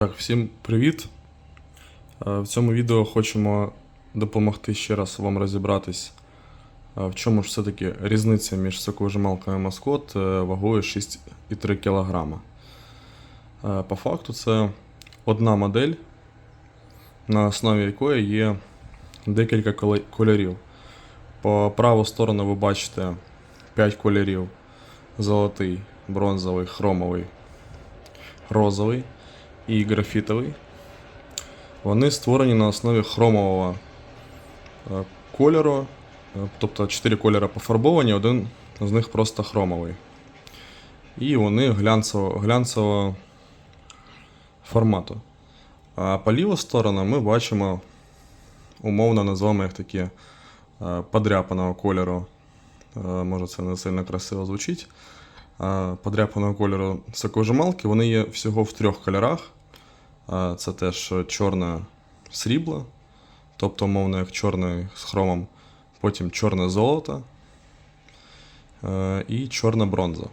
Так, всім привіт. Е, В цьому відео хочемо допомогти ще раз вам розібратись, е, в чому ж все-таки різниця між соковижималкою маскот е, вагою 6,3 кг. По факту це одна модель, на основі якої є декілька кольорів. По праву сторону ви бачите 5 кольорів: золотий, бронзовий, хромовий, розовий і графітовий. Вони створені на основі хромового е, кольору, е, тобто 4 кольори пофарбовані, один з них просто хромовий. І вони глянцево, глянцевого формату. А по ліву сторону ми бачимо, умовно назвемо їх такі е, подряпаного кольору. Може, це не сильно красиво звучить. Подряпаного кольору соковижималки, вони є всього в трьох кольорах. Це теж чорне срібло, тобто, умовно, як чорне з хромом, потім чорне золото е, і чорна бронза.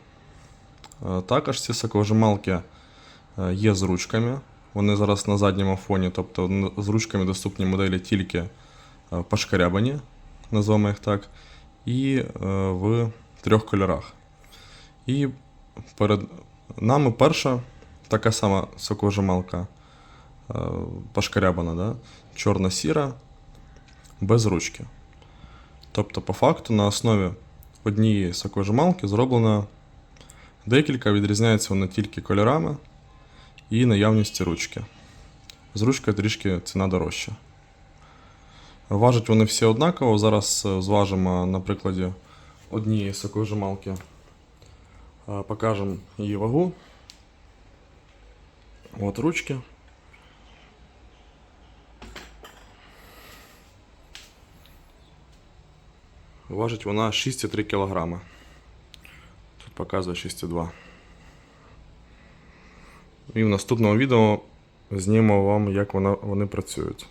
Е, Також ці соковижималки е, є з ручками. Вони зараз на задньому фоні, тобто з ручками доступні моделі тільки е, пошкарябані, назвемо їх так, і е, в трьох кольорах. І перед нами перша така сама соковижималка е, пошкарябана, да? чорно-сіра, без ручки. Тобто, по факту, на основі однієї соковижималки зроблено декілька, відрізняються вони тільки кольорами і наявністю ручки. З ручкою трішки ціна дорожча. Важать вони всі однаково. Зараз е, зважимо на прикладі однієї соковижималки. Е, Покажемо її вагу. От ручки. Важить вона 6,3 кг. Тут показує 6,2. І в наступному відео знімемо вам, як вона, вони працюють.